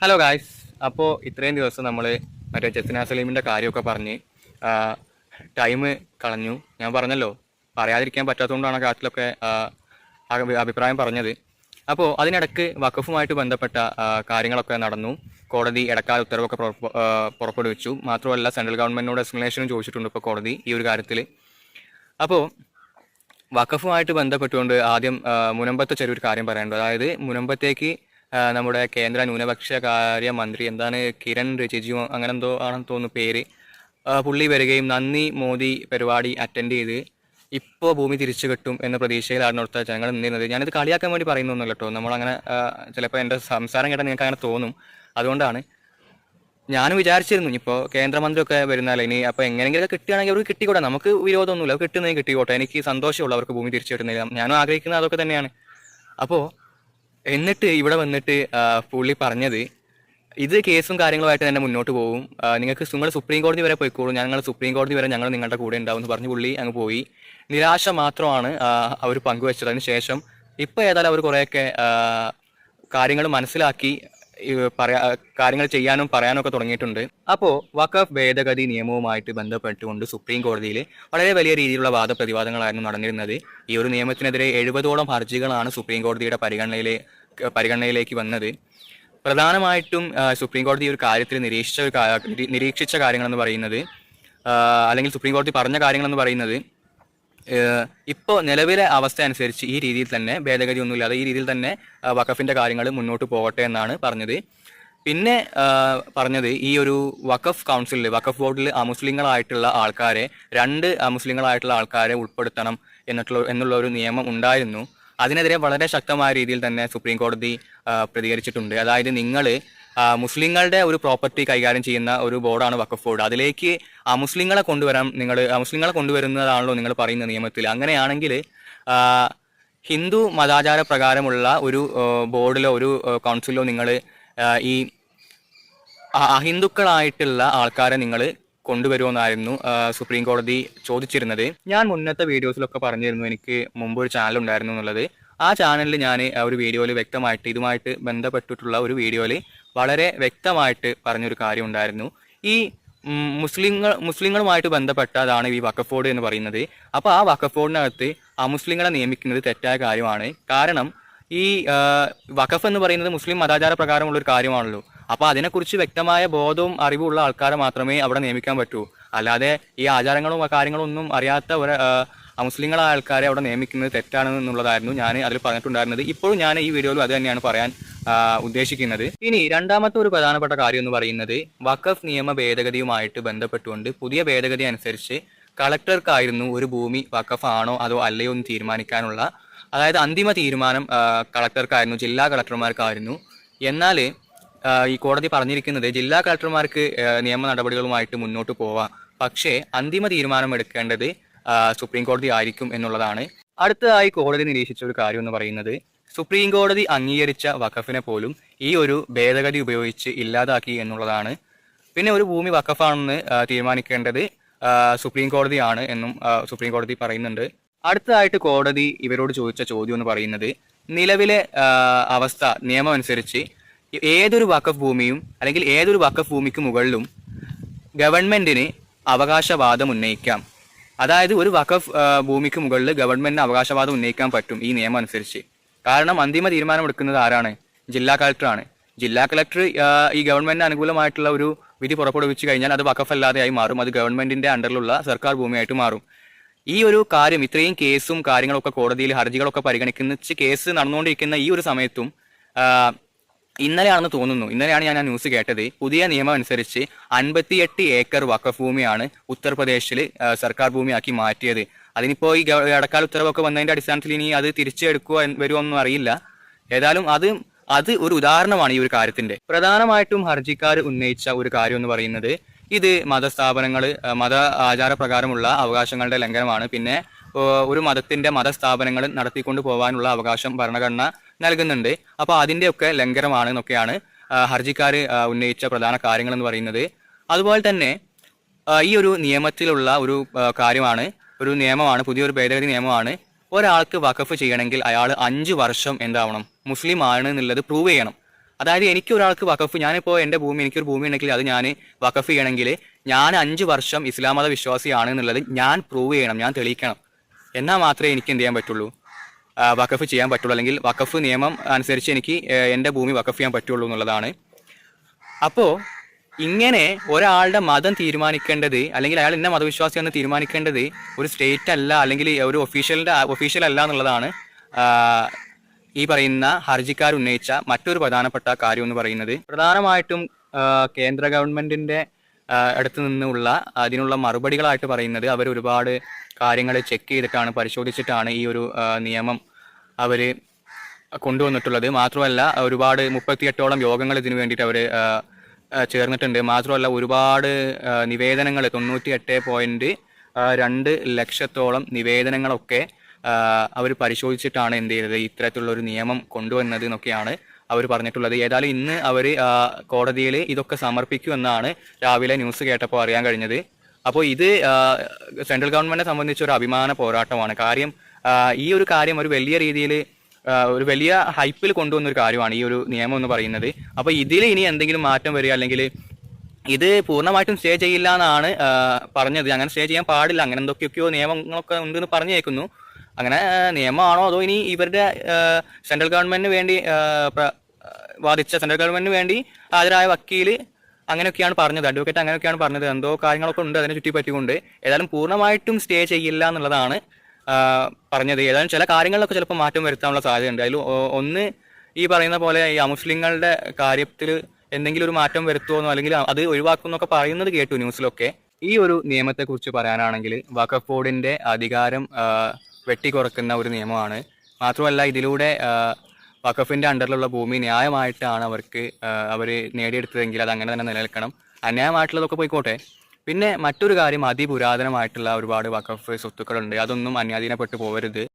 Hello guys അപ്പോൾ ഇത്രയും ദിവസം നമ്മൾ മറ്റേ ജസ്ന സലീമിന്റെ കാര്യമൊക്കെ പറഞ്ഞ് ടൈം കളഞ്ഞു. ഞാൻ പറഞ്ഞല്ലോ പറയാതിരിക്കാൻ പറ്റാത്തതുകൊണ്ടാണ് കാര്യത്തിലൊക്കെ അഭിപ്രായം പറഞ്ഞത്. അപ്പോൾ അതിനിടക്ക് വഖഫുമായിട്ട് ബന്ധപ്പെട്ട കാര്യങ്ങളൊക്കെ നടന്നു. കോടതി ഇടക്കാല ഉത്തരവൊക്കെ പുറപ്പെടുവിച്ചു. മാത്രമല്ല സെൻട്രൽ ഗവൺമെന്റിനോട് എക്സ്പ്ലനേഷനും ചോദിച്ചിട്ടുണ്ട് ഇപ്പോൾ കോടതി ഈ ഒരു കാര്യത്തിൽ അപ്പോൾ വഖഫുമായിട്ട് ബന്ധപ്പെട്ടുകൊണ്ട് ആദ്യം മുനമ്പത്തെ ചെറിയൊരു കാര്യം പറയാനുണ്ട് അതായത് മുനമ്പത്തേക്ക് നമ്മുടെ കേന്ദ്ര ന്യൂനപക്ഷ കാര്യ മന്ത്രി എന്താണ് കിരൺ റിജിജു അങ്ങനെ എന്തോ ആണെന്ന് തോന്നുന്നു പേര്. പുള്ളി വരികയും നന്ദി മോദി പരിപാടി അറ്റൻഡ് ചെയ്ത് ഇപ്പോൾ ഭൂമി തിരിച്ചു കിട്ടും എന്ന പ്രതീക്ഷയിലാണ് അവിടുത്തെ ജനങ്ങൾ നിന്നിരുന്നത്. ഞാനിത് കളിയാക്കാൻ വേണ്ടി പറയുന്നൊന്നുമല്ല കേട്ടോ. നമ്മളങ്ങനെ ചിലപ്പോൾ എന്റെ സംസാരം കേട്ടാൽ നിങ്ങൾക്ക് അങ്ങനെ തോന്നും. അതുകൊണ്ടാണ് ഞാൻ വിചാരിച്ചിരുന്നു ഇപ്പോൾ കേന്ദ്രമന്ത്രിയൊക്കെ വരുന്നാലേ ഇനി അപ്പോൾ എങ്ങനെയെങ്കിലും കിട്ടുകയാണെങ്കിൽ അവർക്ക് കിട്ടിക്കൂടാ? നമുക്ക് വിരോധമൊന്നുമില്ല. അവർ കിട്ടുന്നതിന് കിട്ടിക്കോട്ടെ. എനിക്ക് സന്തോഷമുള്ളൂ അവർക്ക് ഭൂമി തിരിച്ചു കിട്ടുന്നില്ല ഞാനും ആഗ്രഹിക്കുന്നത് അതൊക്കെ തന്നെയാണ്. അപ്പോൾ എന്നിട്ട് ഇവിടെ വന്നിട്ട് പുള്ളി പറഞ്ഞത് ഇത് കേസും കാര്യങ്ങളുമായിട്ട് തന്നെ മുന്നോട്ട് പോകും നിങ്ങൾക്ക് നിങ്ങൾ സുപ്രീം കോടതി വരെ പോയിക്കോളൂ. ഞങ്ങൾ സുപ്രീം കോടതി വരെ ഞങ്ങൾ നിങ്ങളുടെ കൂടെ ഉണ്ടാവും എന്ന് പറഞ്ഞ് പുള്ളി അങ്ങ് പോയി. നിരാശ മാത്രമാണ് അവർ പങ്കുവച്ചത്. അതിന് ശേഷം ഇപ്പോൾ ഏതായാലും അവർ കുറേയൊക്കെ കാര്യങ്ങൾ മനസ്സിലാക്കി പറയാ കാര്യങ്ങൾ ചെയ്യാനും പറയാനൊക്കെ തുടങ്ങിയിട്ടുണ്ട്. അപ്പോൾ വഖഫ് ഭേദഗതി നിയമവുമായിട്ട് ബന്ധപ്പെട്ടുകൊണ്ട് സുപ്രീം കോടതിയിൽ വളരെ വലിയ രീതിയിലുള്ള വാദപ്രതിവാദങ്ങളായിരുന്നു നടന്നിരുന്നത്. ഈ ഒരു നിയമത്തിനെതിരെ എഴുപതോളം ഹർജികളാണ് സുപ്രീം കോടതിയുടെ പരിഗണനയിലെ പരിഗണനയിലേക്ക് വന്നത്. പ്രധാനമായിട്ടും സുപ്രീം കോടതി ഒരു കാര്യത്തിൽ നിരീക്ഷിച്ച നിരീക്ഷിച്ച കാര്യങ്ങളെന്ന് പറയുന്നത് അല്ലെങ്കിൽ സുപ്രീം കോടതി പറഞ്ഞ കാര്യങ്ങളെന്ന് പറയുന്നത് ഇപ്പോൾ നിലവിലെ അവസ്ഥ അനുസരിച്ച് ഈ രീതിയിൽ തന്നെ ഭേദഗതി ഒന്നുമില്ലാതെ ഈ രീതിയിൽ തന്നെ വഖഫിന്റെ കാര്യങ്ങൾ മുന്നോട്ട് പോകട്ടെ എന്നാണ് പറഞ്ഞത്. പിന്നെ പറഞ്ഞത് ഈ ഒരു വഖഫ് കൗൺസിലിൽ വഖഫ് ബോർഡിൽ അമുസ്ലിങ്ങളായിട്ടുള്ള ആൾക്കാരെ രണ്ട് അമുസ്ലിങ്ങളായിട്ടുള്ള ആൾക്കാരെ ഉൾപ്പെടുത്തണം എന്നിട്ടുള്ള എന്നുള്ള ഒരു നിയമം ഉണ്ടായിരുന്നു. അതിനെതിരെ വളരെ ശക്തമായ രീതിയിൽ തന്നെ സുപ്രീം കോടതി പ്രതികരിച്ചിട്ടുണ്ട്. അതായത് നിങ്ങൾ മുസ്ലിങ്ങളുടെ ഒരു പ്രോപ്പർട്ടി കൈകാര്യം ചെയ്യുന്ന ഒരു ബോർഡാണ് വഖഫ് ബോർഡ്. അതിലേക്ക് മുസ്ലിങ്ങളെ കൊണ്ടുവരാൻ നിങ്ങൾ മുസ്ലിങ്ങളെ കൊണ്ടുവരുന്നതാണല്ലോ നിങ്ങൾ പറയുന്ന നിയമത്തിൽ. അങ്ങനെയാണെങ്കിൽ ഹിന്ദു മതാചാര പ്രകാരമുള്ള ഒരു ബോർഡിലോ ഒരു കൗൺസിലോ നിങ്ങൾ ഈ അഹിന്ദുക്കളായിട്ടുള്ള ആൾക്കാരെ നിങ്ങൾ കൊണ്ടുവരുമെന്നായിരുന്നു സുപ്രീം കോടതി ചോദിച്ചിരുന്നത്. ഞാൻ മുന്നത്തെ വീഡിയോസിലൊക്കെ പറഞ്ഞിരുന്നു എനിക്ക് മുമ്പ് ഒരു ചാനൽ ഉണ്ടായിരുന്നു എന്നുള്ളത്. ആ ചാനലിൽ ഞാൻ ഒരു വീഡിയോയിൽ വ്യക്തമായിട്ട് ഇതുമായിട്ട് ബന്ധപ്പെട്ടിട്ടുള്ള ഒരു വീഡിയോയിൽ വളരെ വ്യക്തമായിട്ട് പറഞ്ഞൊരു കാര്യം ഉണ്ടായിരുന്നു ഈ മുസ്ലിങ്ങൾ മുസ്ലിങ്ങളുമായിട്ട് ബന്ധപ്പെട്ടതാണ് ഈ വഖഫ് എന്ന് പറയുന്നത്. അപ്പോൾ ആ വക്കഫോർഡിനകത്ത് അമുസ്ലിങ്ങളെ നിയമിക്കുന്നത് തെറ്റായ കാര്യമാണ്. കാരണം ഈ വഖഫ് എന്ന് പറയുന്നത് മുസ്ലിം മതാചാര പ്രകാരമുള്ള ഒരു കാര്യമാണല്ലോ. അപ്പോൾ അതിനെക്കുറിച്ച് വ്യക്തമായ ബോധവും അറിവും ഉള്ള ആൾക്കാരെ മാത്രമേ അവിടെ നിയമിക്കാൻ പറ്റൂ. അല്ലാതെ ഈ ആചാരങ്ങളും കാര്യങ്ങളും ഒന്നും അറിയാത്ത ഒരു മുസ്ലിങ്ങളായ ആൾക്കാരെ അവിടെ നിയമിക്കുന്നത് തെറ്റാണ് എന്നുള്ളതായിരുന്നു ഞാൻ അതിൽ പറഞ്ഞിട്ടുണ്ടായിരുന്നത്. ഇപ്പോഴും ഞാൻ ഈ വീഡിയോയിൽ അത് തന്നെയാണ് പറയാൻ ഉദ്ദേശിക്കുന്നത്. ഇനി രണ്ടാമത്തെ ഒരു പ്രധാനപ്പെട്ട കാര്യം എന്ന് പറയുന്നത് വഖഫ് നിയമ ഭേദഗതിയുമായിട്ട് ബന്ധപ്പെട്ടുകൊണ്ട് പുതിയ ഭേദഗതി അനുസരിച്ച് കളക്ടർക്കായിരുന്നു ഒരു ഭൂമി വഖഫ് ആണോ അതോ അല്ലയോ എന്ന് തീരുമാനിക്കാനുള്ള അതായത് അന്തിമ തീരുമാനം കളക്ടർക്കായിരുന്നു ജില്ലാ കളക്ടർമാർക്കായിരുന്നു. എന്നാൽ ഈ കോടതി പറഞ്ഞിരിക്കുന്നത് ജില്ലാ കളക്ടർമാർക്ക് നിയമ നടപടികളുമായിട്ട് മുന്നോട്ട് പോവാം. പക്ഷേ അന്തിമ തീരുമാനം എടുക്കേണ്ടത് സുപ്രീം കോടതി ആയിരിക്കും എന്നുള്ളതാണ്. അടുത്തതായി കോടതി നിരീക്ഷിച്ച ഒരു കാര്യം എന്ന് പറയുന്നത് സുപ്രീം കോടതി അംഗീകരിച്ച വഖഫിനെ പോലും ഈ ഒരു ഭേദഗതി ഉപയോഗിച്ച് ഇല്ലാതാക്കി എന്നുള്ളതാണ്. പിന്നെ ഒരു ഭൂമി വഖഫാണെന്ന് തീരുമാനിക്കേണ്ടത് സുപ്രീം കോടതിയാണ് എന്നും സുപ്രീം കോടതി പറയുന്നുണ്ട്. അടുത്തതായിട്ട് കോടതി ഇവരോട് ചോദിച്ച ചോദ്യം എന്ന് പറയുന്നത് നിലവിലെ അവസ്ഥ നിയമം അനുസരിച്ച് ഏതൊരു വഖഫ് ഭൂമിയും അല്ലെങ്കിൽ ഏതൊരു വഖഫ് ഭൂമിക്ക് മുകളിലും ഗവൺമെന്റിന് അവകാശവാദം ഉന്നയിക്കാം. അതായത് ഒരു വഖഫ് ഭൂമിക്ക് മുകളിൽ ഗവൺമെന്റിന് അവകാശവാദം ഉന്നയിക്കാൻ പറ്റും ഈ നിയമം അനുസരിച്ച്. കാരണം അന്തിമ തീരുമാനമെടുക്കുന്നത് ആരാണ്? ജില്ലാ കളക്ടറാണ് ജില്ലാ കളക്ടർ ഈ ഗവൺമെന്റിന് അനുകൂലമായിട്ടുള്ള ഒരു വിധി പുറപ്പെടുവിച്ചു കഴിഞ്ഞാൽ അത് വഖഫ് അല്ലാതെയായി മാറും. അത് ഗവൺമെന്റിന്റെ അണ്ടറിലുള്ള സർക്കാർ ഭൂമിയായിട്ട് മാറും. ഈ ഒരു കാര്യം ഇത്രയും കേസും കാര്യങ്ങളൊക്കെ കോടതിയിൽ ഹർജികളൊക്കെ പരിഗണിക്കുന്ന കേസ് നടന്നുകൊണ്ടിരിക്കുന്ന ഈ ഒരു സമയത്തും ഇന്നലെയാണെന്ന് തോന്നുന്നു. ഇന്നലെയാണ് ഞാൻ ആ ന്യൂസ് കേട്ടത്. പുതിയ നിയമം അനുസരിച്ച് അൻപത്തിയെട്ട് ഏക്കർ വഖഫ് ഭൂമിയാണ് ഉത്തർപ്രദേശിൽ സർക്കാർ ഭൂമിയാക്കി മാറ്റിയത്. അതിനിപ്പോൾ ഈ ഇടക്കാല ഉത്തരവൊക്കെ വന്നതിന്റെ അടിസ്ഥാനത്തിൽ ഇനി അത് തിരിച്ചെടുക്കുക വരുമോ ഒന്നും അറിയില്ല. ഏതായാലും അത് അത് ഒരു ഉദാഹരണമാണ് ഈ ഒരു കാര്യത്തിന്റെ. പ്രധാനമായിട്ടും ഹർജിക്കാർ ഉന്നയിച്ച ഒരു കാര്യം എന്ന് പറയുന്നത് ഇത് മതസ്ഥാപനങ്ങൾ മത ആചാരപ്രകാരമുള്ള അവകാശങ്ങളുടെ ലംഘനമാണ്. പിന്നെ ഒരു മതത്തിന്റെ മതസ്ഥാപനങ്ങൾ നടത്തിക്കൊണ്ട് പോകാനുള്ള അവകാശം ഭരണഘടന നൽകുന്നുണ്ട്. അപ്പോൾ അതിന്റെയൊക്കെ ലംഘനമാണ് എന്നൊക്കെയാണ് ഹർജിക്കാർ ഉന്നയിച്ച പ്രധാന കാര്യങ്ങൾ എന്ന് പറയുന്നത്. അതുപോലെ തന്നെ ഈ ഒരു നിയമത്തിലുള്ള ഒരു കാര്യമാണ് ഒരു നിയമമാണ് പുതിയൊരു ഭേദഗതി നിയമമാണ്. ഒരാൾക്ക് വഖഫ് ചെയ്യണമെങ്കിൽ അയാൾ അഞ്ച് വർഷം എന്താവണം? മുസ്ലിം ആണ് എന്നുള്ളത് പ്രൂവ് ചെയ്യണം. അതായത് എനിക്ക് ഒരാൾക്ക് വഖഫ് ഞാനിപ്പോൾ എന്റെ ഭൂമി എനിക്കൊരു ഭൂമി ഉണ്ടെങ്കിൽ അത് ഞാൻ വഖഫ് ചെയ്യണമെങ്കിൽ ഞാൻ അഞ്ച് വർഷം ഇസ്ലാം മത വിശ്വാസിയാണ് എന്നുള്ളത് ഞാൻ പ്രൂവ് ചെയ്യണം ഞാൻ തെളിയിക്കണം. എന്നാൽ മാത്രമേ എനിക്ക് എന്ത് ചെയ്യാൻ പറ്റുള്ളൂ? വഖഫ് ചെയ്യാൻ പറ്റുള്ളൂ. അല്ലെങ്കിൽ വഖഫ് നിയമം അനുസരിച്ച് എനിക്ക് എന്റെ ഭൂമി വഖഫ് ചെയ്യാൻ പറ്റുള്ളൂ എന്നുള്ളതാണ്. അപ്പോൾ ഇങ്ങനെ ഒരാളുടെ മതം തീരുമാനിക്കേണ്ടത് അല്ലെങ്കിൽ അയാൾ ഇന്ന മതവിശ്വാസി എന്ന് തീരുമാനിക്കേണ്ടത് ഒരു സ്റ്റേറ്റ് അല്ല അല്ലെങ്കിൽ ഒരു ഒഫീഷ്യലിന്റെ ഒഫീഷ്യൽ അല്ല എന്നുള്ളതാണ് ഈ പറയുന്ന ഹർജിക്കാർ ഉന്നയിച്ച മറ്റൊരു പ്രധാനപ്പെട്ട കാര്യം എന്ന് പറയുന്നത്. പ്രധാനമായിട്ടും കേന്ദ്ര ഗവൺമെന്റിന്റെ അടുത്ത് നിന്നുള്ള അതിനുള്ള മറുപടികളായിട്ട് പറയുന്നത് അവർ ഒരുപാട് കാര്യങ്ങൾ ചെക്ക് ചെയ്തിട്ടാണ് പരിശോധിച്ചിട്ടാണ് ഈ ഒരു നിയമം അവർ കൊണ്ടുവന്നിട്ടുള്ളത്. മാത്രമല്ല ഒരുപാട് മുപ്പത്തിയെട്ടോളം യോഗങ്ങൾ ഇതിനു വേണ്ടിയിട്ട് അവർ ചേർന്നിട്ടുണ്ട്. മാത്രമല്ല ഒരുപാട് നിവേദനങ്ങൾ തൊണ്ണൂറ്റി എട്ട് പോയിന്റ് രണ്ട് ലക്ഷത്തോളം നിവേദനങ്ങളൊക്കെ അവർ പരിശോധിച്ചിട്ടാണ് എന്ത് ചെയ്തത്. ഇത്തരത്തിലുള്ള ഒരു നിയമം കൊണ്ടുവന്നത് എന്നൊക്കെയാണ് അവർ പറഞ്ഞിട്ടുള്ളത്. ഏതായാലും ഇന്ന് അവർ കോടതിയിൽ ഇതൊക്കെ സമർപ്പിക്കുമെന്നാണ് രാവിലെ ന്യൂസ് കേട്ടപ്പോൾ അറിയാൻ കഴിഞ്ഞത്. അപ്പോൾ ഇത് സെൻട്രൽ ഗവൺമെന്റിനെ സംബന്ധിച്ച് ഒരു അഭിമാന പോരാട്ടമാണ്. കാര്യം ഈ ഒരു കാര്യം ഒരു വലിയ രീതിയിൽ ഒരു വലിയ ഹൈപ്പിൽ കൊണ്ടുവന്ന ഒരു കാര്യമാണ് ഈ ഒരു നിയമം എന്ന് പറയുന്നത്. അപ്പോൾ ഇതിൽ ഇനി എന്തെങ്കിലും മാറ്റം വരിക അല്ലെങ്കിൽ ഇത് പൂർണമായിട്ടും സ്റ്റേ ചെയ്യില്ല എന്നാണ് പറഞ്ഞത്. അങ്ങനെ സ്റ്റേ ചെയ്യാൻ പാടില്ല. അങ്ങനെ എന്തൊക്കെയൊക്കെയോ നിയമങ്ങളൊക്കെ ഉണ്ടെന്ന് പറഞ്ഞു കേൾക്കുന്നു അങ്ങനെ നിയമമാണോ അതോ ഇനി ഇവരുടെ സെൻട്രൽ ഗവൺമെന്റിന് വേണ്ടി വാദിച്ച സെൻട്രൽ ഗവൺമെന്റിന് വേണ്ടി ഹാജരായ വക്കീൽ അങ്ങനെയൊക്കെയാണ് പറഞ്ഞത്. അഡ്വക്കേറ്റ് അങ്ങനെയൊക്കെയാണ് പറഞ്ഞത്. എന്തോ കാര്യങ്ങളൊക്കെ ഉണ്ട് അതിനെ ചുറ്റി പറ്റിക്കൊണ്ട് ഏതായാലും പൂർണമായിട്ടും സ്റ്റേ ചെയ്യില്ല എന്നുള്ളതാണ് പറഞ്ഞത്. ഏതായാലും ചില കാര്യങ്ങളിലൊക്കെ ചിലപ്പോൾ മാറ്റം വരുത്താനുള്ള സാധ്യതയുണ്ട്. അതിൽ ഒന്ന് ഈ പറയുന്ന പോലെ ഈ അമുസ്ലിങ്ങളുടെ കാര്യത്തിൽ എന്തെങ്കിലും ഒരു മാറ്റം വരുത്തുമെന്നോ അല്ലെങ്കിൽ അത് ഒഴിവാക്കുമെന്നൊക്കെ പറയുന്നത് കേട്ടു ന്യൂസിലൊക്കെ. ഈ ഒരു നിയമത്തെക്കുറിച്ച് പറയാനാണെങ്കിൽ വഖഫ് ബോർഡിന്റെ അധികാരം വെട്ടിക്കുറക്കുന്ന ഒരു നിയമമാണ്. മാത്രമല്ല ഇതിലൂടെ വഖഫിന്റെ അണ്ടറിലുള്ള ഭൂമി ന്യായമായിട്ടാണ് അവർക്ക് അവർ നേടിയെടുത്തതെങ്കിൽ അത് അങ്ങനെ തന്നെ നിലനിൽക്കണം. അന്യായമായിട്ടുള്ളതൊക്കെ പോയിക്കോട്ടെ. പിന്നെ മറ്റൊരു കാര്യം അതിപുരാതനമായിട്ടുള്ള ഒരുപാട് വഖഫ് സ്വത്തുക്കളുണ്ട്. അതൊന്നും അന്യാധീനപ്പെട്ടു പോകരുത്